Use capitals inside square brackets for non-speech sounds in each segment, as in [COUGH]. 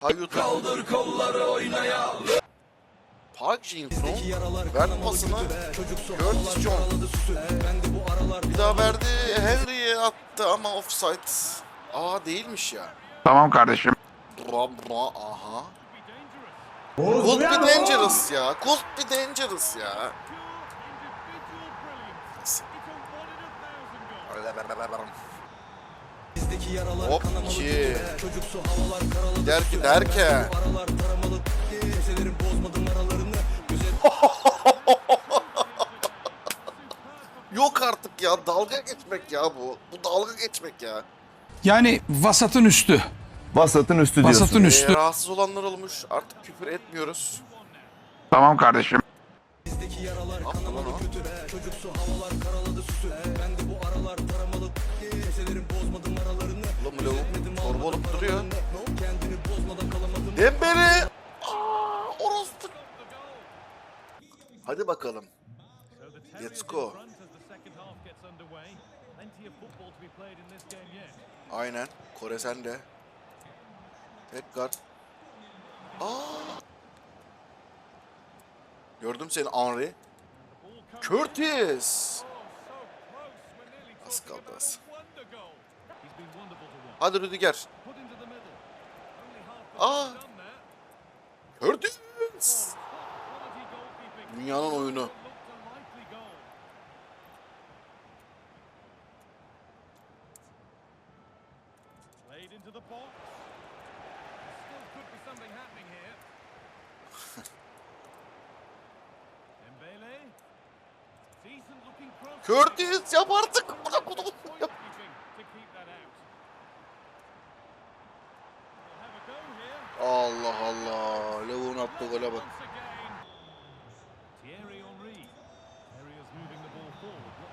Hayut. Kaldır kolları oynayalım. Park Jin-sung ver pasını. Curtis John. Bir daha verdi. Henry'e attı ama offside. Aa değilmiş ya. Tamam kardeşim. Bra aha. Could be dangerous ya. Could be dangerous ya. Hop ki. Der ki derken. Yok artık ya dalga geçmek ya bu. Bu dalga geçmek ya. Yani vasatın üstü. Vasatın üstü diyorsun. Vasatın Ee, üstü. rahatsız olanlar olmuş. Artık küfür etmiyoruz. Tamam kardeşim. Ne yaptı lan o? Ulan duruyor. Dembele! Orospu. Hadi bakalım. Let's go. Aynen. Kore sende. Edgar. Aa! Gördüm seni Henry. Curtis! Az kaldı az. Hadi Rüdiger. Dembele. Decent looking cross. Curtis yap artık. Yap.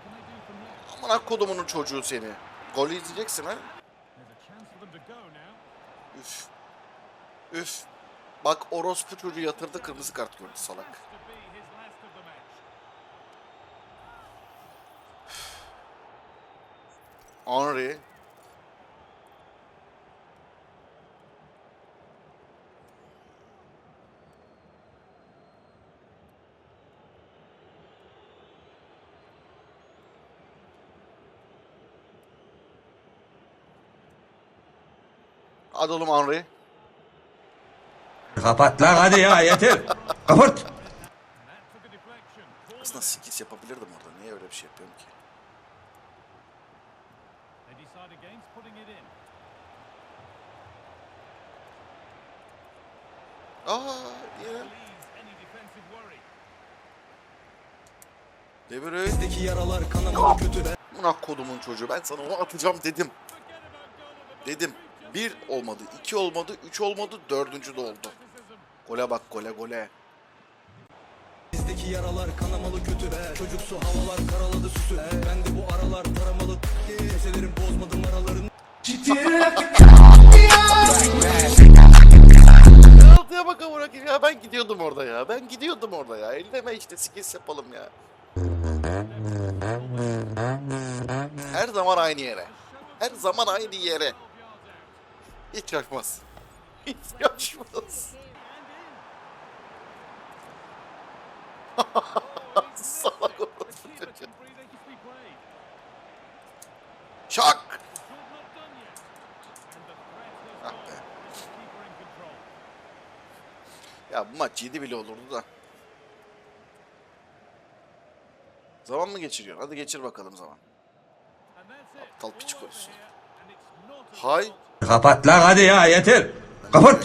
Can they do from here? Amına kodumunun çocuğu seni. Golü izleyeceksin ha. Üf. Üf. Bak orospu çocuğu yatırdı kırmızı kart gördü salak. Henry. Hadi oğlum Henry. Kapat lan hadi ya yeter. Kapat. Aslında skills yapabilirdim orada. Niye öyle bir şey yapıyorum ki? Aa, worry. De Bruyne. Bizdeki yaralar kanamalı kötü be. Buna kodumun çocuğu. Ben sana onu atacağım dedim. Dedim. Bir olmadı, iki olmadı, üç olmadı, dördüncü de oldu. Gole bak gole gole. Bizdeki yaralar kanamalı kötü be. Çocuksu havalar karaladı süsü. Ben de bu aralar taramalı. Keselerim bozmadım aralarını. Altıya bak amına ya ben gidiyordum orada ya. Ben gidiyordum orada ya. Elleme işte skills yapalım ya. Her zaman aynı yere. Her zaman aynı yere. Hiç yaşmaz. [LAUGHS] Hiç yaşmaz. [LAUGHS] Salak played. Şak! Ah. Ya bu maç 7 bile olurdu da. Zaman mı geçiriyorsun? Hadi geçir bakalım zaman. Aptal piç All Hay. Kapat lan hadi ya yeter. Kapat.